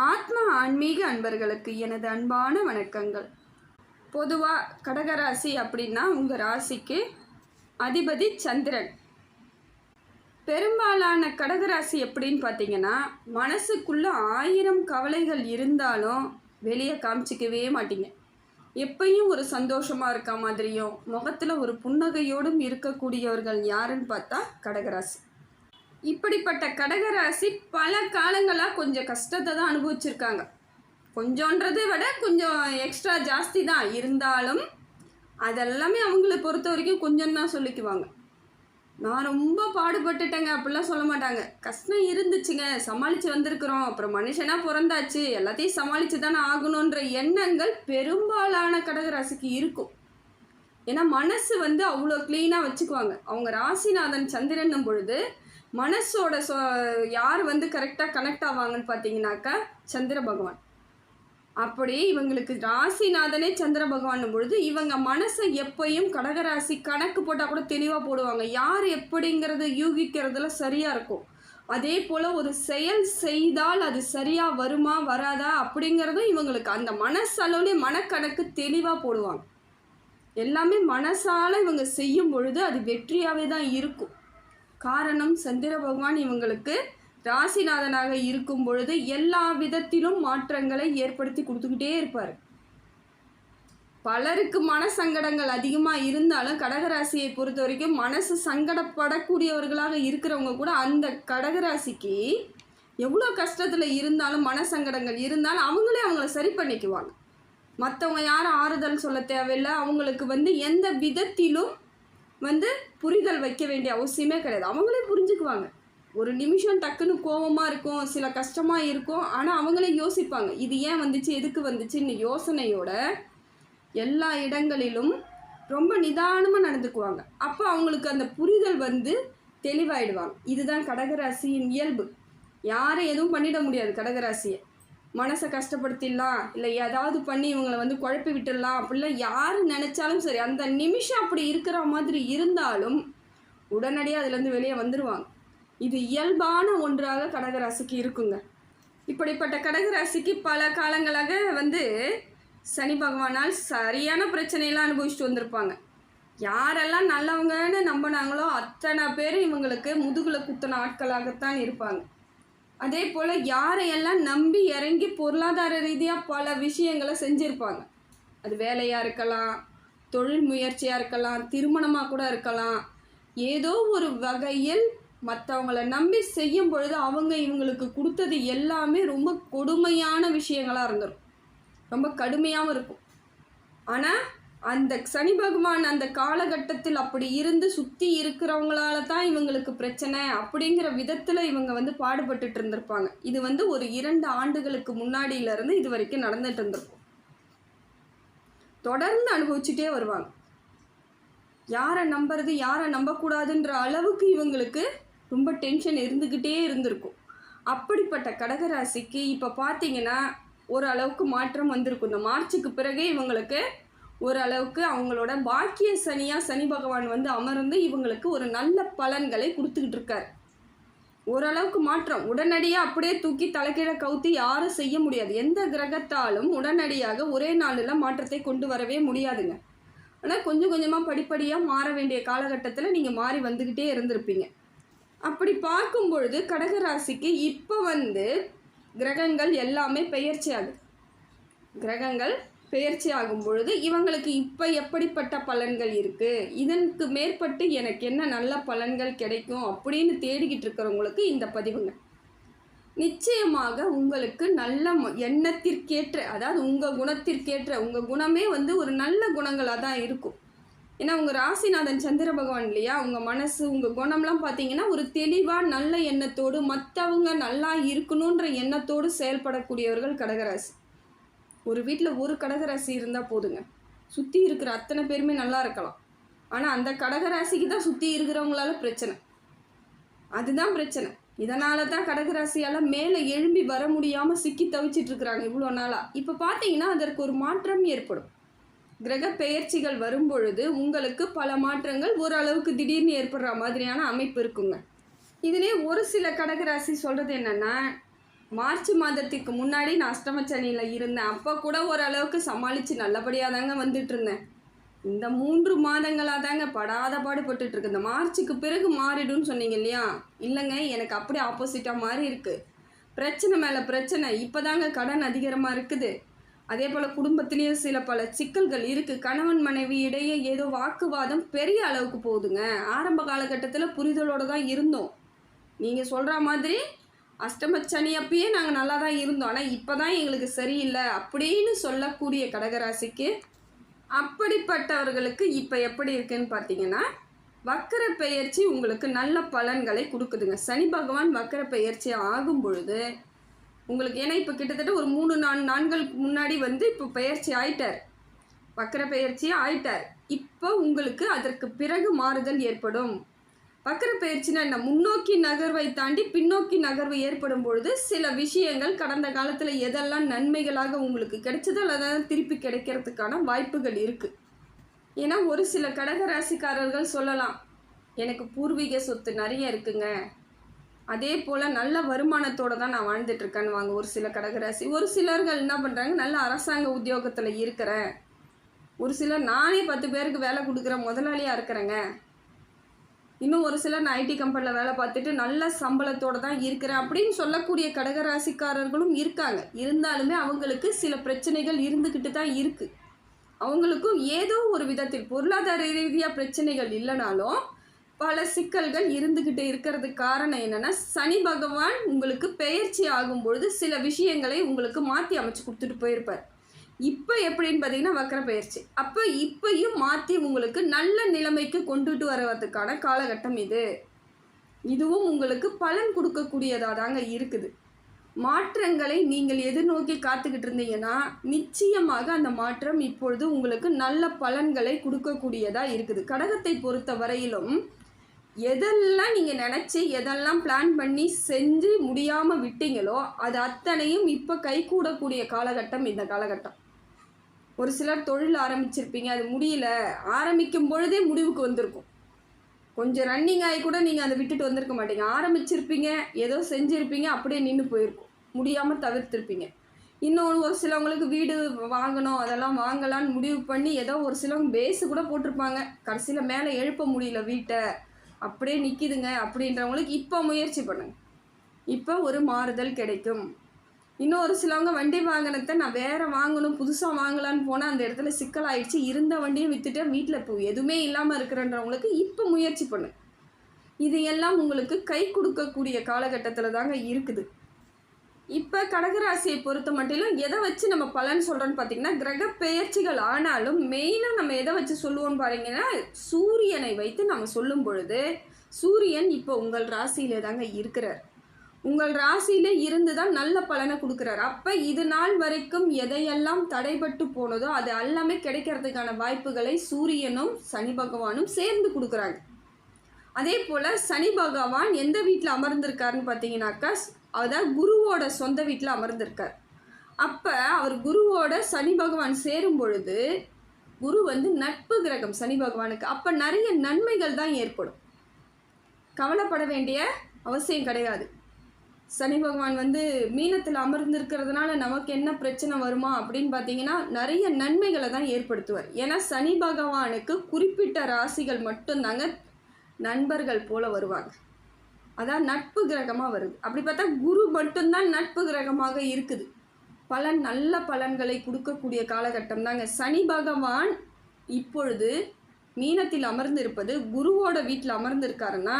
ஆத்ம ஆன்மீக அன்பர்களுக்கு எனது அன்பான வணக்கங்கள். பொதுவாக கடகராசி அப்படின்னா உங்கள் ராசிக்கு அதிபதி சந்திரன். பெரும்பாலான கடகராசி எப்படின்னு பார்த்தீங்கன்னா மனசுக்குள்ள ஆயிரம் கவலைகள் இருந்தாலும் வெளியே காமிச்சிக்கவே மாட்டீங்க. எப்பயும் ஒரு சந்தோஷமாக இருக்க மாதிரியும் முகத்தில் ஒரு புன்னகையோடும் இருக்கக்கூடியவர்கள் யாருன்னு பார்த்தா கடகராசி. இப்படிப்பட்ட கடகராசி பல காலங்களாக கொஞ்சம் கஷ்டத்தை தான் அனுபவிச்சிருக்காங்க. கொஞ்சன்றதை விட கொஞ்சம் எக்ஸ்ட்ரா ஜாஸ்தி தான். இருந்தாலும் அதெல்லாமே அவங்கள பொறுத்த வரைக்கும் கொஞ்சம் தான் சொல்லிக்குவாங்க. நான் ரொம்ப பாடுபட்டுட்டேங்க அப்படிலாம் சொல்ல மாட்டாங்க. கஷ்டம் இருந்துச்சுங்க சமாளித்து வந்திருக்கிறோம். அப்புறம் மனுஷனாக பிறந்தாச்சு எல்லாத்தையும் சமாளித்து தானே ஆகணுன்ற எண்ணங்கள் பெரும்பாலான கடகராசிக்கு இருக்கும். ஏன்னா மனசு வந்து அவ்வளோ க்ளீனாக வச்சுக்குவாங்க. அவங்க ராசிநாதன் சந்திரன்னும் பொழுது மனசோட சொ யார் வந்து கரெக்டாக கனெக்ட் ஆவாங்கன்னு பார்த்தீங்கன்னாக்கா சந்திர பகவான். அப்படி இவங்களுக்கு ராசிநாதனே சந்திர பகவான் பொழுது இவங்க மனசை எப்பயும் கடகராசி கணக்கு போட்டால் கூட தெளிவாக போடுவாங்க. யார் எப்படிங்கிறது யூகிக்கிறதுல சரியாக இருக்கும். அதே போல் ஒரு செயல் செய்தால் அது சரியாக வருமா வராதா அப்படிங்கிறதும் இவங்களுக்கு அந்த மனசளவுலே மனக்கணக்கு தெளிவாக போடுவாங்க. எல்லாமே மனசால் இவங்க செய்யும் பொழுது அது வெற்றியாகவே தான் இருக்கும். காரணம் சந்திர பகவான் இவங்களுக்கு ராசிநாதனாக இருக்கும் பொழுது எல்லா விதத்திலும் மாற்றங்களை ஏற்படுத்தி கொடுத்துக்கிட்டே இருப்பார். பலருக்கு மன சங்கடங்கள் அதிகமாக இருந்தாலும் கடகராசியை பொறுத்த வரைக்கும் மனசு சங்கடப்படக்கூடியவர்களாக இருக்கிறவங்க கூட அந்த கடகராசிக்கு எவ்வளோ கஷ்டத்தில் இருந்தாலும் மன சங்கடங்கள் இருந்தாலும் அவங்களே அவங்கள சரி பண்ணிக்குவாங்க. மற்றவங்க யாரும் ஆறுதல் சொல்ல தேவையில்லை. அவங்களுக்கு வந்து எந்த விதத்திலும் வந்து புரிதல் வைக்க வேண்டிய அவசியமே கிடையாது. அவங்களே புரிஞ்சுக்குவாங்க. ஒரு நிமிஷம் டக்குன்னு கோவமாக இருக்கும் சில கஷ்டமாக இருக்கும் ஆனால் அவங்களே யோசிப்பாங்க. இது ஏன் வந்துச்சு எதுக்கு வந்துச்சுன்னு யோசனையோட எல்லா இடங்களிலும் ரொம்ப நிதானமாக நடந்துக்குவாங்க. அப்போ அவங்களுக்கு அந்த புரிதல் வந்து தெளிவாயிடுவாங்க. இதுதான் கடகராசியின் இயல்பு. யாரும் எதுவும் பண்ணிட முடியாது கடகராசியை. மனசை கஷ்டப்படுத்திடலாம் இல்லை ஏதாவது பண்ணி இவங்களை வந்து குழப்பி விட்டுடலாம் அப்படிலாம் யார் நினச்சாலும் சரி அந்த நிமிஷம் அப்படி இருக்கிற மாதிரி இருந்தாலும் உடனடியாக அதுலேருந்து வெளியே வந்துடுவாங்க இது இயல்பான ஒன்றாக கடகராசிக்கு இருக்குங்க. இப்படிப்பட்ட கடகராசிக்கு பல காலங்களாக வந்து சனி பகவானால் சரியான பிரச்சனையெல்லாம் அனுபவிச்சுட்டு வந்திருப்பாங்க. யாரெல்லாம் நல்லவங்கன்னு நம்பினாங்களோ அத்தனை பேர் இவங்களுக்கு முதுகில் குத்தின ஆட்களாகத்தான் இருப்பாங்க. அதே போல் யாரையெல்லாம் நம்பி இறங்கி பொருளாதார ரீதியாக பல விஷயங்களை செஞ்சுருப்பாங்க. அது வேலையாக இருக்கலாம் தொழில் முயற்சியாக இருக்கலாம் திருமணமாக கூட இருக்கலாம். ஏதோ ஒரு வகையில் மற்றவங்கள நம்பி செய்யும் பொழுது அவங்க இவங்களுக்கு கொடுத்தது எல்லாமே ரொம்ப கொடுமையான விஷயங்களாக இருந்துடும் ரொம்ப கடுமையாகவும் இருக்கும். ஆனால் அந்த சனி பகவான் அந்த காலகட்டத்தில் அப்படி இருந்து சுற்றி இருக்கிறவங்களால தான் இவங்களுக்கு பிரச்சனை அப்படிங்கிற விதத்தில் இவங்க வந்து பாடுபட்டுட்டு இருந்திருப்பாங்க. இது வந்து ஒரு இரண்டு ஆண்டுகளுக்கு முன்னாடியிலேருந்து இது வரைக்கும் நடந்துட்டு இருந்திருக்கும். தொடர்ந்து அனுபவிச்சுட்டே வருவாங்க. யாரை நம்புறது யாரை நம்பக்கூடாதுன்ற அளவுக்கு இவங்களுக்கு ரொம்ப டென்ஷன் இருந்துக்கிட்டே இருந்திருக்கும். அப்படிப்பட்ட கடகராசிக்கு இப்போ பார்த்தீங்கன்னா ஓரளவுக்கு மாற்றம் வந்திருக்கும். இந்த மார்ச்சுக்கு பிறகே இவங்களுக்கு ஓரளவுக்கு அவங்களோட பாக்கிய சனியாக சனி பகவான் வந்து அமர்ந்து இவங்களுக்கு ஒரு நல்ல பலன்களை கொடுத்துக்கிட்டு இருக்கார். ஓரளவுக்கு மாற்றம். உடனடியாக அப்படியே தூக்கி தலைக்கீழ கவுத்தி யாரும் செய்ய முடியாது. எந்த கிரகத்தாலும் உடனடியாக ஒரே நாளில் மாற்றத்தை கொண்டு வரவே முடியாதுங்க. ஆனால் கொஞ்சம் கொஞ்சமாக படிப்படியாக மாற வேண்டிய காலகட்டத்தில் நீங்கள் மாறி வந்துக்கிட்டே இருந்திருப்பீங்க. அப்படி பார்க்கும் பொழுது கடகராசிக்கு இப்போ வந்து கிரகங்கள் எல்லாமே பெயர்ச்சி ஆகுது கிரகங்கள் பெயர்ச்சி ஆகும் பொழுது இவங்களுக்கு இப்போ எப்படிப்பட்ட பலன்கள் இருக்குது இதற்கு மேற்பட்டு எனக்கு என்ன நல்ல பலன்கள் கிடைக்கும் அப்படின்னு தேடிக்கிட்டு இருக்கிறவங்களுக்கு இந்த பதிவுங்க. நிச்சயமாக உங்களுக்கு நல்ல ம- எண்ணத்திற்கேற்ற அதாவது உங்கள் குணத்திற்கேற்ற உங்கள் குணமே வந்து ஒரு நல்ல குணங்களாக தான் இருக்கும். ஏன்னா உங்கள் ராசிநாதன் சந்திர பகவான் இல்லையா? உங்கள் மனசு உங்கள் குணம்லாம் பார்த்தீங்கன்னா ஒரு தெளிவாக நல்ல எண்ணத்தோடு மற்றவங்க நல்லா இருக்கணுன்ற எண்ணத்தோடு செயல்படக்கூடியவர்கள் கடகராசி. ஒரு வீட்டில் ஒரு கடகராசி இருந்தால் போதுங்க. சுற்றி இருக்கிற அத்தனை பேருமே நல்லா இருக்கலாம். ஆனால் அந்த கடகராசிக்கு தான் சுற்றி இருக்கிறவங்களால பிரச்சனை. அதுதான் பிரச்சனை. இதனால தான் கடகராசியால் மேலே எழும்பி வர முடியாமல் சிக்கி தவிச்சிட்டு இருக்கிறாங்க இவ்வளோ நாளாக இப்போ பார்த்தீங்கன்னா அதற்கு ஒரு மாற்றம் ஏற்படும். கிரக பெயர்ச்சிகள் வரும்பொழுது உங்களுக்கு பல மாற்றங்கள் ஓரளவுக்கு திடீர்னு ஏற்படுற மாதிரியான அமைப்பு இருக்குங்க. இதிலே ஒரு சில கடகராசி சொல்கிறது என்னென்னா மார்ச் மாதத்துக்கு முன்னாடி நான் அஷ்டமச்சனியில் இருந்தேன். அப்போ கூட ஓரளவுக்கு சமாளித்து நல்லபடியாக தாங்க வந்துட்டு இருந்தேன். இந்த மூன்று மாதங்களாக தாங்க படாத பாடுபட்டுட்டு இருக்கு. இந்த மார்ச்சுக்கு பிறகு மாறிடும்னு சொன்னீங்க இல்லையா? இல்லைங்க எனக்கு அப்படியே ஆப்போசிட்டாக மாறி இருக்கு. பிரச்சனை மேலே பிரச்சனை. இப்போ தாங்க கடன் அதிகரமாக இருக்குது. அதே போல் குடும்பத்திலேயும் சில பல சிக்கல்கள் இருக்குது கணவன் மனைவி இடையே ஏதோ வாக்குவாதம் பெரிய அளவுக்கு போகுதுங்க. ஆரம்ப காலகட்டத்தில் புரிதலோடு தான் இருந்தோம். நீங்கள் சொல்கிற மாதிரி அஷ்டமச்சனி அப்பயே நாங்கள் நல்லா தான் இருந்தோம். ஆனால் இப்போ தான் எங்களுக்கு சரியில்லை அப்படின்னு சொல்லக்கூடிய கடகராசிக்கு அப்படிப்பட்டவர்களுக்கு இப்போ எப்படி இருக்குன்னு பார்த்தீங்கன்னா வக்கர பெயர்ச்சி உங்களுக்கு நல்ல பலன்களை கொடுக்குதுங்க. சனி பகவான் வக்கர பெயர்ச்சி ஆகும் பொழுது உங்களுக்கு ஏன்னா இப்போ கிட்டத்தட்ட ஒரு மூணு நாலு நான்களுக்கு முன்னாடி வந்து இப்போ பெயர்ச்சி ஆயிட்டார். வக்கர பெயர்ச்சி ஆயிட்டார். இப்போ உங்களுக்கு அதற்கு பிறகு மாறுதல் ஏற்படும். வக்கர பயிற்சினா என்ன? முன்னோக்கி நகர்வை தாண்டி பின்னோக்கி நகர்வு ஏற்படும் பொழுது சில விஷயங்கள் கடந்த காலத்தில் எதெல்லாம் நன்மைகளாக உங்களுக்கு கிடைச்சதோ அதெல்லாம் திருப்பி கிடைக்கிறதுக்கான வாய்ப்புகள் இருக்குது ஏன்னா ஒரு சில கடகராசிக்காரர்கள் சொல்லலாம் எனக்கு பூர்வீக சொத்து நிறைய இருக்குங்க. அதே போல் நல்ல வருமானத்தோடு தான் நான் வாழ்ந்துட்டுருக்கேன்னு வாங்க ஒரு சில கடகராசி. ஒரு சிலர்கள் என்ன பண்ணுறாங்க நல்ல அரசாங்க உத்தியோகத்தில் இருக்கிறேன். ஒரு சிலர் நானே பத்து பேருக்கு வேலை கொடுக்குற முதலாளியாக இருக்கிறேங்க. இன்னும் ஒரு சிலர் நான் ஐடி கம்பெனியில் வேலை பார்த்துட்டு நல்ல சம்பளத்தோடு தான் இருக்கிறேன் அப்படின்னு சொல்லக்கூடிய கடகராசிக்காரர்களும் இருக்காங்க. இருந்தாலுமே அவங்களுக்கு சில பிரச்சனைகள் இருந்துக்கிட்டு தான் இருக்குது அவங்களுக்கும் ஏதோ ஒரு விதத்தில் பொருளாதார ரீதியாக பிரச்சனைகள் இல்லைனாலும் பல சிக்கல்கள் இருந்துக்கிட்டு இருக்கிறது காரணம் என்னென்னா சனி பகவான் உங்களுக்கு பெயர்ச்சி ஆகும் பொழுது சில விஷயங்களை உங்களுக்கு மாற்றி அமைச்சு கொடுத்துட்டு போயிருப்பார். இப்போ எப்படின்னு பார்த்தீங்கன்னா வக்கர பயிற்சி. அப்போ இப்பையும் மாற்றி உங்களுக்கு நல்ல நிலைமைக்கு கொண்டுட்டு வருவதற்கான காலகட்டம் இது. இதுவும் உங்களுக்கு பலன் கொடுக்கக்கூடியதாக தாங்க இருக்குது. மாற்றங்களை நீங்கள் எதிர்நோக்கி காத்துக்கிட்டு இருந்தீங்கன்னா நிச்சயமாக அந்த மாற்றம் இப்பொழுது உங்களுக்கு நல்ல பலன்களை கொடுக்கக்கூடியதாக இருக்குது. கடகத்தை பொறுத்த வரையிலும் எதெல்லாம் நீங்கள் நினச்சி எதெல்லாம் பிளான் பண்ணி செஞ்சு முடியாமல் விட்டீங்களோ அது அத்தனையும் இப்போ கைகூடக்கூடிய காலகட்டம் இந்த காலகட்டம். ஒரு சிலர் தொழில் ஆரம்பிச்சிருப்பீங்க அது முடியல. ஆரம்பிக்கும் பொழுதே முடிவுக்கு வந்திருக்கும். கொஞ்சம் ரன்னிங் ஆகி கூட நீங்கள் அதை விட்டுட்டு வந்திருக்க மாட்டீங்க. ஆரம்பிச்சிருப்பீங்க ஏதோ செஞ்சுருப்பீங்க அப்படியே நின்று போயிருக்கும். முடியாமல் தவிர்த்திருப்பீங்க. இன்னொன்று ஒரு சிலவங்களுக்கு வீடு வாங்கணும் அதெல்லாம் வாங்கலான்னு முடிவு பண்ணி ஏதோ ஒரு சிலவங்க பேஸு கூட போட்டிருப்பாங்க. கடைசியில் மேலே எழுப்ப முடியல வீட்டை. அப்படியே நிற்கிதுங்க அப்படின்றவங்களுக்கு இப்போ முயற்சி பண்ணுங்க. இப்போ ஒரு மாறுதல் கிடைக்கும். இன்னும் ஒரு சிலவங்க வண்டி வாங்கினத்தை நான் வேறு வாங்கணும் புதுசாக வாங்கலான்னு போனால் அந்த இடத்துல சிக்கலாயிடுச்சு. இருந்த வண்டியும் விற்றுட்டு வீட்டில் இப்போ எதுவுமே இல்லாமல் இருக்கிறன்றவங்களுக்கு இப்போ முயற்சி பண்ணு. இது எல்லாம் உங்களுக்கு கை கொடுக்கக்கூடிய காலகட்டத்தில் தாங்க இருக்குது. இப்போ கடகராசியை பொறுத்த மட்டிலும் எதை வச்சு நம்ம பலன் சொல்கிறோன்னு பார்த்தீங்கன்னா கிரக பெயர்ச்சிகள் ஆனாலும் மெயினாக நம்ம எதை வச்சு சொல்லுவோம்னு பாருங்கன்னா சூரியனை வைத்து நம்ம சொல்லும் பொழுது சூரியன் இப்போ உங்கள் ராசியிலே தாங்க இருக்கிறார். உங்கள் ராசியில இருந்து தான் நல்ல பலனை கொடுக்குறாரு. அப்போ இது நாள் வரைக்கும் எதையெல்லாம் தடைபட்டு போனதோ அது எல்லாமே கிடைக்கிறதுக்கான வாய்ப்புகளை சூரியனும் சனி பகவானும் சேர்ந்து கொடுக்குறாங்க. அதே போல் சனி பகவான் எந்த வீட்டில் அமர்ந்திருக்காருன்னு பார்த்தீங்கன்னாக்கா அதான் குருவோட சொந்த வீட்டில் அமர்ந்திருக்கார். அப்போ அவர் குருவோட சனி பகவான் சேரும் பொழுது குரு வந்து நட்பு கிரகம் சனி பகவானுக்கு. அப்போ நிறைய நன்மைகள் தான் ஏற்படும். கவலைப்பட வேண்டிய அவசியம் கிடையாது. சனி பகவான் வந்து மீனத்தில் அமர்ந்திருக்கிறதுனால நமக்கு என்ன பிரச்சனை வருமா அப்படின்னு பார்த்தீங்கன்னா நிறைய நன்மைகளை தான் ஏற்படுத்துவார். ஏன்னா சனி பகவானுக்கு குறிப்பிட்ட ராசிகள் மட்டும்தாங்க நண்பர்கள் போல வருவாங்க. அதான் நட்பு கிரகமாக வருது. அப்படி பார்த்தா குரு மட்டும்தான் நட்பு கிரகமாக இருக்குது. பலன் நல்ல பலன்களை கொடுக்கக்கூடிய காலகட்டம் தாங்க சனி பகவான் இப்பொழுது மீனத்தில் அமர்ந்திருப்பது குருவோட வீட்டில் அமர்ந்திருக்காருன்னா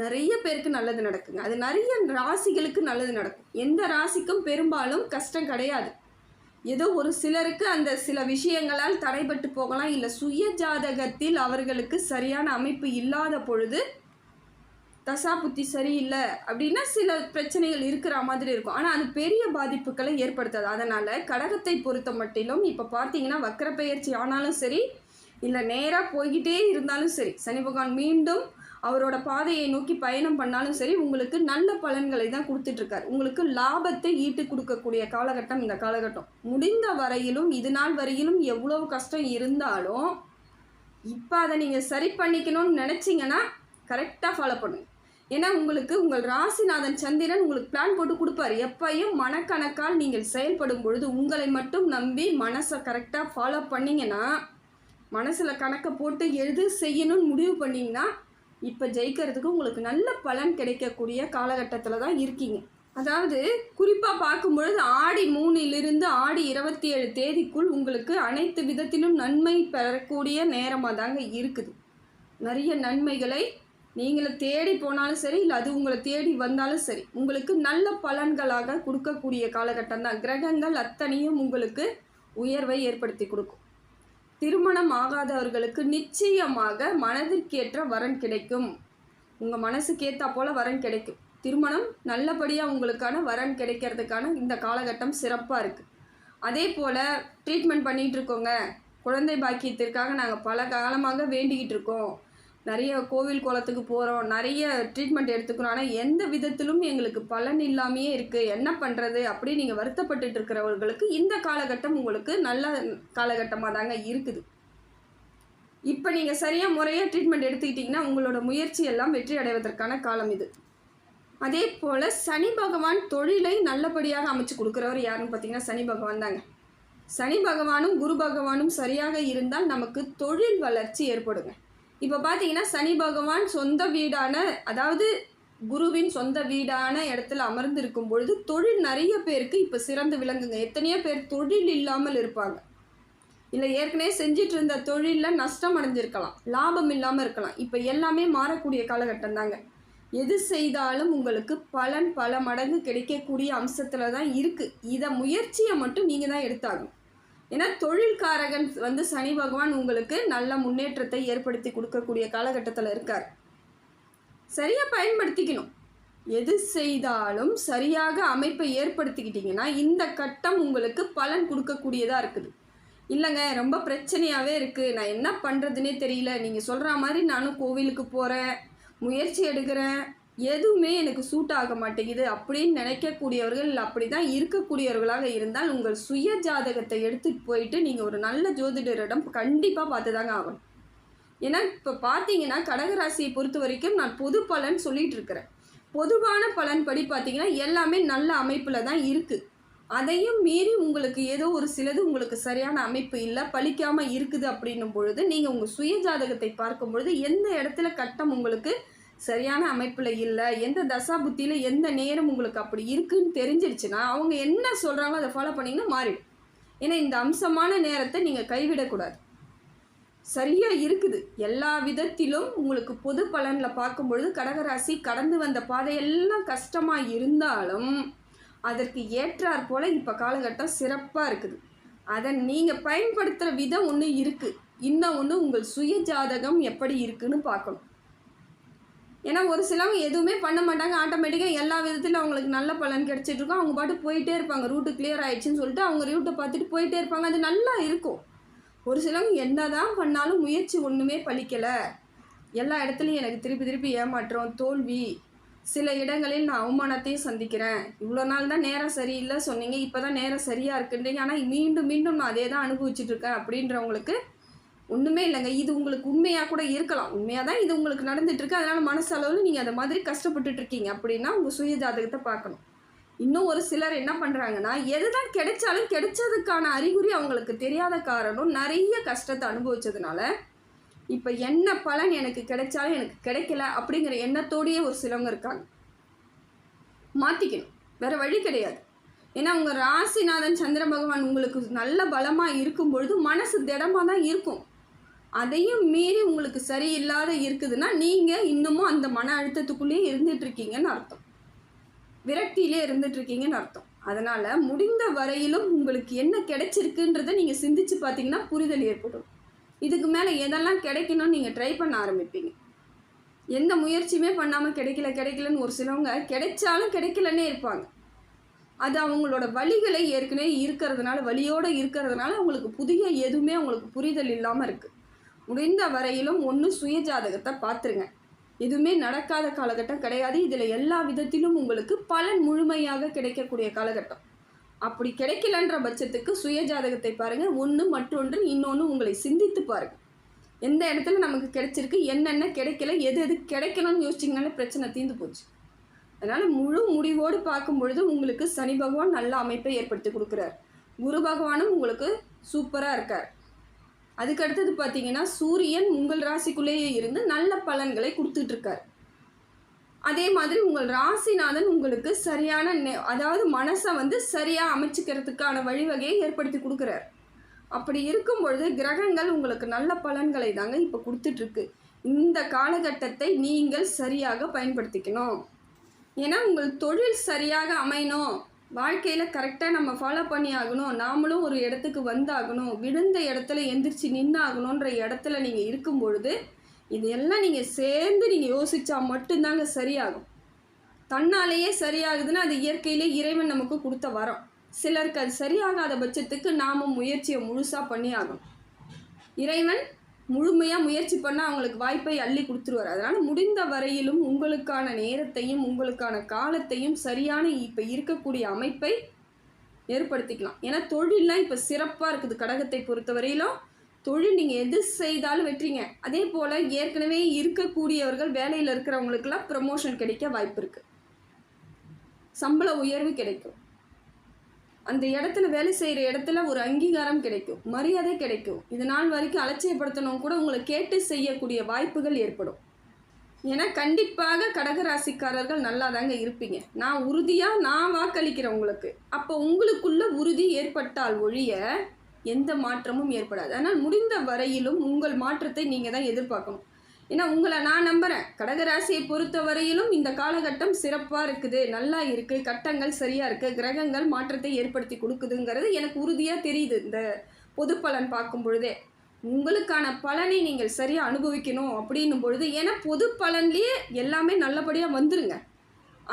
நிறைய பேருக்கு நல்லது நடக்குங்க. அது நிறைய ராசிகளுக்கு நல்லது நடக்கும். எந்த ராசிக்கும் பெரும்பாலும் கஷ்டம் கிடையாது. ஏதோ ஒரு சிலருக்கு அந்த சில விஷயங்களால் தடைபட்டு போகலாம். இல்லை சுய ஜாதகத்தில் அவர்களுக்கு சரியான அமைப்பு இல்லாத பொழுது தசா புத்தி சரியில்லை அப்படின்னா சில பிரச்சனைகள் இருக்கிற மாதிரி இருக்கும். ஆனால் அது பெரிய பாதிப்புகளை ஏற்படுத்தாது. அதனால் கடகத்தை பொறுத்த மட்டிலும் இப்போ பார்த்தீங்கன்னா வக்கர ஆனாலும் சரி இல்லை நேராக போய்கிட்டே இருந்தாலும் சரி சனி பகவான் மீண்டும் அவரோட பாதையை நோக்கி பயணம் பண்ணாலும் சரி உங்களுக்கு நல்ல பலன்களை தான் கொடுத்துட்ருக்காரு. உங்களுக்கு லாபத்தை ஈட்டு கொடுக்கக்கூடிய காலகட்டம் இந்த காலகட்டம். முடிந்த வரையிலும் இது நாள் வரையிலும் எவ்வளவு கஷ்டம் இருந்தாலும் இப்போ அதை நீங்கள் சரி பண்ணிக்கணும்னு நினச்சிங்கன்னா கரெக்டாக ஃபாலோ பண்ணுங்க. ஏன்னா உங்களுக்கு உங்கள் ராசிநாதன் சந்திரன் உங்களுக்கு பிளான் போட்டு கொடுப்பாரு. எப்பையும் மனக்கணக்கால் நீங்கள் செயல்படும் பொழுது உங்களை மட்டும் நம்பி மனசை கரெக்டாக ஃபாலோ பண்ணிங்கன்னா மனசில் கணக்கை போட்டு எது செய்யணும்னு முடிவு பண்ணிங்கன்னா இப்போ ஜெயிக்கிறதுக்கு உங்களுக்கு நல்ல பலன் கிடைக்கக்கூடிய காலகட்டத்தில் தான் இருக்கீங்க. அதாவது குறிப்பாக பார்க்கும்பொழுது ஆடி மூணிலிருந்து ஆடி இருபத்தி ஏழு தேதிக்குள் உங்களுக்கு அனைத்து விதத்திலும் நன்மை பெறக்கூடிய நேரமாக தாங்க இருக்குது. நிறைய நன்மைகளை நீங்களை தேடி போனாலும் சரி இல்லை அது உங்களை தேடி வந்தாலும் சரி உங்களுக்கு நல்ல பலன்களாக கொடுக்கக்கூடிய காலகட்டம் தான். கிரகங்கள் அத்தனையும் உங்களுக்கு உயர்வை ஏற்படுத்தி கொடுக்கும். திருமணம் ஆகாதவர்களுக்கு நிச்சயமாக மனதிற்கேற்ற வரன் கிடைக்கும். உங்கள் மனசுக்கு ஏற்றா போல் வரன் கிடைக்கும். திருமணம் நல்லபடியாக உங்களுக்கான வரன் கிடைக்கிறதுக்கான இந்த காலகட்டம் சிறப்பாக இருக்குது அதே போல் ட்ரீட்மெண்ட் பண்ணிகிட்டு இருக்கோங்க. குழந்தை பாக்கியத்திற்காக நாங்கள் பல காலமாக வேண்டிக்கிட்டு இருக்கோம். நிறைய கோவில் குளத்துக்கு போகிறோம் நிறைய ட்ரீட்மெண்ட் எடுத்துக்கிறோம் ஆனால் எந்த விதத்திலும் எங்களுக்கு பலன் இல்லாமையே இருக்குது என்ன பண்ணுறது அப்படி நீங்கள் வருத்தப்பட்டுட்டு இருக்கிறவர்களுக்கு இந்த காலகட்டம் உங்களுக்கு நல்ல காலகட்டமாக தாங்க இருக்குது. இப்போ நீங்கள் சரியாக முறையாக ட்ரீட்மெண்ட் எடுத்துக்கிட்டிங்கன்னா உங்களோட முயற்சி எல்லாம் வெற்றி அடைவதற்கான காலம் இது. அதே போல் சனி பகவான் தொழிலை நல்லபடியாக அமைச்சு கொடுக்குறவர் யாருன்னு பார்த்தீங்கன்னா சனி பகவான் தாங்க. சனி பகவானும் குரு பகவானும் சரியாக இருந்தால் நமக்கு தொழில் வளர்ச்சி ஏற்படுங்க. இப்போ பார்த்தீங்கன்னா சனி பகவான் சொந்த வீடான அதாவது குருவின் சொந்த வீடான இடத்துல அமர்ந்திருக்கும் பொழுது தொழில் நிறைய பேருக்கு இப்போ சிறந்து விளங்குங்க. எத்தனையோ பேர் தொழில் இல்லாமல் இருப்பாங்க. இல்லை ஏற்கனவே செஞ்சிட்டு இருந்த தொழிலில் நஷ்டம் அடைஞ்சிருக்கலாம் லாபம் இல்லாமல் இருக்கலாம். இப்போ எல்லாமே மாறக்கூடிய காலகட்டம் தாங்க. எது செய்தாலும் உங்களுக்கு பலன் பல மடங்கு கிடைக்கக்கூடிய அம்சத்தில் தான் இருக்குது இதை முயற்சியை மட்டும் நீங்கள் தான் எடுத்தாகணும். ஏன்னா தொழில்காரகன் வந்து சனி பகவான் உங்களுக்கு நல்ல முன்னேற்றத்தை ஏற்படுத்தி கொடுக்கக்கூடிய காலகட்டத்தில் இருக்கார். சரியாக பயன்படுத்திக்கணும். எது செய்தாலும் சரியாக அமைப்பை ஏற்படுத்திக்கிட்டிங்கன்னா இந்த கட்டம் உங்களுக்கு பலன் கொடுக்கக்கூடியதாக இருக்குது. இல்லைங்க ரொம்ப பிரச்சனையாகவே இருக்குது நான் என்ன பண்ணுறதுனே தெரியல. நீங்கள் சொல்கிற மாதிரி நானும் கோவிலுக்கு போகிறேன் முயற்சி எடுக்கிறேன். எதுவுமே எனக்கு சூட் ஆக மாட்டேங்குது. அப்படின்னு நினைக்கக்கூடியவர்கள் அப்படி தான் இருக்கக்கூடியவர்களாக இருந்தால் உங்கள் சுய ஜாதகத்தை எடுத்துகிட்டு போயிட்டு நீங்கள் ஒரு நல்ல ஜோதிடரிடம் கண்டிப்பாக பார்த்து தாங்க ஆகணும். ஏன்னா இப்போ பார்த்தீங்கன்னா கடகராசியை பொறுத்த வரைக்கும் நான் பொது பலன் சொல்லிகிட்டு இருக்கிறேன். பொதுவான பலன் படி பார்த்தீங்கன்னா எல்லாமே நல்ல அமைப்பில் தான் இருக்குது அதையும் மீறி உங்களுக்கு ஏதோ ஒரு சிலது உங்களுக்கு சரியான அமைப்பு இல்லை பலிக்காமல் இருக்குது அப்படின்னும் பொழுது நீங்கள் உங்கள் சுய ஜாதகத்தை பார்க்கும் பொழுது எந்த இடத்துல கட்டம் உங்களுக்கு சரியான அமைப்பில் இல்லை. எந்த தசா புத்தியில் எந்த நேரம் உங்களுக்கு அப்படி இருக்குன்னு தெரிஞ்சிருச்சுன்னா அவங்க என்ன சொல்கிறாங்களோ அதை ஃபாலோ பண்ணிங்கன்னா மாறிடும். ஏன்னா இந்த அம்சமான நேரத்தை நீங்கள் கைவிடக்கூடாது. சரியாக இருக்குது. எல்லா விதத்திலும் உங்களுக்கு பொது பலனில் பார்க்கும்பொழுது கடகராசி கடந்து வந்த பாதையெல்லாம் கஷ்டமாக இருந்தாலும் அதற்கு ஏற்றாற் போல் இப்போ காலகட்டம் சிறப்பாக இருக்குது. அதை நீங்கள் பயன்படுத்துகிற விதம் ஒன்று இருக்குது இன்னும் ஒன்று உங்கள் சுய ஜாதகம் எப்படி இருக்குன்னு பார்க்கணும். ஏன்னா ஒரு சிலவங்க எதுவுமே பண்ண மாட்டாங்க. ஆட்டோமேட்டிக்காக எல்லா விதத்தில் அவங்களுக்கு நல்ல பலன் கிடச்சிட்டு இருக்கும் அவங்க பாட்டு போயிட்டே இருப்பாங்க. ரூட்டு கிளியர் ஆகிடுச்சின்னு சொல்லிட்டு அவங்க ரூட்டை பார்த்துட்டு போயிட்டே இருப்பாங்க. அது நல்லா இருக்கும். ஒரு சிலவங்க என்ன தான் பண்ணாலும் முயற்சி ஒன்றுமே பலிக்கலை. எல்லா இடத்துலையும் எனக்கு திருப்பி திருப்பி ஏமாற்றம் தோல்வி. சில இடங்களில் நான் அவமானத்தையும் சந்திக்கிறேன். இவ்வளோ நாள் தான் நேரம் சரியில்லை சொன்னீங்க. இப்போ தான் நேரம் சரியாக இருக்குன்றீங்க. ஆனால் மீண்டும் மீண்டும் நான் அதே தான் அனுபவிச்சுட்ருக்கேன் அப்படின்றவங்களுக்கு ஒன்றுமே இல்லைங்க. இது உங்களுக்கு உண்மையாக கூட இருக்கலாம். உண்மையாக தான் இது உங்களுக்கு நடந்துட்டுருக்கு. அதனால் மனசளவில் நீங்கள் அந்த மாதிரி கஷ்டப்பட்டுட்டு இருக்கீங்க அப்படின்னா உங்கள் சுய ஜாதகத்தை பார்க்கணும். இன்னும் ஒரு சிலர் என்ன பண்ணுறாங்கன்னா எது தான் கிடைச்சாலும் கிடைச்சதுக்கான அறிகுறி அவங்களுக்கு தெரியாத காரணம் நிறைய கஷ்டத்தை அனுபவிச்சதுனால இப்போ என்ன பலன் எனக்கு கிடைச்சாலும் எனக்கு கிடைக்கல அப்படிங்கிற எண்ணத்தோடையே ஒரு சிலவங்க இருக்காங்க. மாற்றிக்கணும் வேறு வழி கிடையாது. ஏன்னா உங்கள் ராசிநாதன் சந்திர பகவான் உங்களுக்கு நல்ல பலமாக இருக்கும் பொழுது மனசு திடமாக தான் இருக்கும். அதையும் மீறி உங்களுக்கு சரியில்லாத இருக்குதுன்னா நீங்கள் இன்னமும் அந்த மன அழுத்தத்துக்குள்ளேயே இருந்துகிட்ருக்கீங்கன்னு அர்த்தம். விரக்தியிலே இருந்துகிட்ருக்கீங்கன்னு அர்த்தம். அதனால் முடிந்த வரையிலும் உங்களுக்கு என்ன கிடைச்சிருக்குன்றதை நீங்கள் சிந்திச்சு பார்த்தீங்கன்னா புரிதல் ஏற்படும். இதுக்கு மேலே எதெல்லாம் கிடைக்கணும்னு நீங்கள் ட்ரை பண்ண ஆரம்பிப்பீங்க. எந்த முயற்சியுமே பண்ணாமல் கிடைக்கல கிடைக்கலன்னு ஒரு சிலவங்க கிடைச்சாலும் கிடைக்கலன்னே இருப்பாங்க. அது அவங்களோட வழிகளை ஏற்கனவே இருக்கிறதுனால வழியோடு இருக்கிறதுனால அவங்களுக்கு புதிய எதுவுமே அவங்களுக்கு புரிதல் இல்லாமல் இருக்குது முடிந்த வரையிலும் ஒன்று சுய ஜாதகத்தை பார்த்துருங்க. எதுவுமே நடக்காத காலகட்டம் கிடையாது. இதில் எல்லா விதத்திலும் உங்களுக்கு பலன் முழுமையாக கிடைக்கக்கூடிய காலகட்டம். அப்படி கிடைக்கலன்ற பட்சத்துக்கு சுய ஜாதகத்தை பாருங்கள் ஒன்று மற்றொன்று இன்னொன்று உங்களை சிந்தித்து பாருங்கள் எந்த இடத்துல நமக்கு கிடைச்சிருக்கு என்னென்ன கிடைக்கல எது எது கிடைக்கணும்னு யோசிச்சிங்கனாலே பிரச்சனை தீர்ந்து போச்சு. அதனால் முழு முடிவோடு பார்க்கும் பொழுது உங்களுக்கு சனி பகவான் நல்ல அமைப்பை ஏற்படுத்தி கொடுக்குறார். குரு பகவானும் உங்களுக்கு சூப்பராக இருக்கார். அதுக்கு அடுத்தது பார்த்தீங்கன்னா சூரியன் உங்கள் ராசிக்குள்ளேயே இருந்து நல்ல பலன்களை கொடுத்துட்டு இருக்கார் அதே மாதிரி உங்கள் ராசிநாதன் உங்களுக்கு சரியான நெ- அதாவது மனசை வந்து சரியாக அமைச்சுக்கிறதுக்கான வழிவகையை ஏற்படுத்தி கொடுக்குறார். அப்படி இருக்கும் பொழுது கிரகங்கள் உங்களுக்கு நல்ல பலன்களை தாங்க இப்போ கொடுத்துட்ருக்கு. இந்த காலகட்டத்தை நீங்கள் சரியாக பயன்படுத்திக்கணும். ஏன்னா உங்கள் தொழில் சரியாக அமையணும். வாழ்க்கையில் கரெக்டாக நம்ம ஃபாலோ பண்ணி ஆகணும். நாமளும் ஒரு இடத்துக்கு வந்தாகணும். விழுந்த இடத்துல எந்திரிச்சு நின்னாகணுன்ற இடத்துல நீங்கள் இருக்கும் பொழுது இதெல்லாம் நீங்கள் சேர்ந்து நீங்கள் யோசித்தா மட்டும்தாங்க சரியாகும். தன்னாலேயே சரியாகுதுன்னா அது இயற்கையிலே இறைவன் நமக்கு கொடுத்த வரம். சிலருக்கு அது சரியாகாத பட்சத்துக்கு நாமும் முயற்சியை முழுசாக பண்ணி ஆகணும் இறைவன் முழுமையாக முயற்சி பண்ணால் அவங்களுக்கு வாய்ப்பை அள்ளி கொடுத்துருவார். அதனால் முடிந்த வரையிலும் உங்களுக்கான நேரத்தையும் உங்களுக்கான காலத்தையும் சரியான இப்போ இருக்கக்கூடிய அமைப்பை ஏற்படுத்திக்கலாம். ஏன்னா தொழிலெலாம் இப்போ சிறப்பாக இருக்குது கடகத்தை பொறுத்தவரையிலும். தொழில் நீங்கள் எது செய்தாலும் வெற்றிங்க. அதே போல் ஏற்கனவே இருக்கக்கூடியவர்கள் வேலையில் இருக்கிறவங்களுக்கெல்லாம் ப்ரமோஷன் கிடைக்க வாய்ப்பு இருக்குது சம்பள உயர்வு கிடைக்கும். அந்த இடத்துல வேலை செய்கிற இடத்துல ஒரு அங்கீகாரம் கிடைக்கும் மரியாதை கிடைக்கும். இது நாள் வரைக்கும் அலட்சியப்படுத்தணும் கூட உங்களை கேட்டு செய்யக்கூடிய வாய்ப்புகள் ஏற்படும். ஏன்னா கண்டிப்பாக கடகராசிக்காரர்கள் நல்லா தாங்க இருப்பீங்க. நான் உறுதியாக நான் வாக்களிக்கிறேன் உங்களுக்கு. அப்போ உங்களுக்குள்ள உறுதி ஏற்பட்டால் ஒழிய எந்த மாற்றமும் ஏற்படாது. ஆனால் முடிந்த வரையிலும் உங்கள் மாற்றத்தை நீங்கள் தான் எதிர்பார்க்கணும். ஏன்னா உங்களை நான் நம்புகிறேன் கடகராசியை பொறுத்த வரையிலும் இந்த காலகட்டம் சிறப்பாக இருக்குது. நல்லா இருக்குது கட்டங்கள் சரியாக இருக்குது கிரகங்கள் மாற்றத்தை ஏற்படுத்தி கொடுக்குதுங்கிறது எனக்கு உறுதியாக தெரியுது. இந்த பொது பலன் பார்க்கும் பொழுதே. உங்களுக்கான பலனை நீங்கள் சரியாக அனுபவிக்கணும் அப்படின்னும் பொழுது ஏன்னா பொது பலன்லேயே எல்லாமே நல்லபடியாக வந்துருங்க.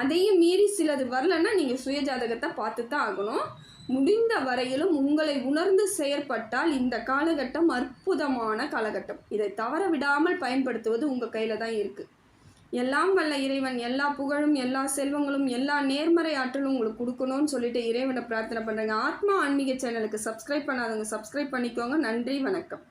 அதையும் மீறி சிலது வரலன்னா நீங்கள் சுயஜாதகத்தை பார்த்து தான் ஆகணும். முடிந்த வரையிலும் உங்களை உணர்ந்து செயற்பட்டால் இந்த காலகட்டம் அற்புதமான காலகட்டம். இதை தவற விடாமல் பயன்படுத்துவது உங்கள் கையில் தான் இருக்குது எல்லாம் வல்ல இறைவன் எல்லா புகழும் எல்லா செல்வங்களும் எல்லா நேர்மறை ஆற்றலும் உங்களுக்கு கொடுக்கணும்னு சொல்லிட்டு இறைவனை பிரார்த்தனை பண்ணுறேங்க ஆத்மா ஆன்மீக சேனலுக்கு சப்ஸ்கிரைப் பண்ணாதவங்க சப்ஸ்கிரைப் பண்ணிக்கோங்க. நன்றி வணக்கம்.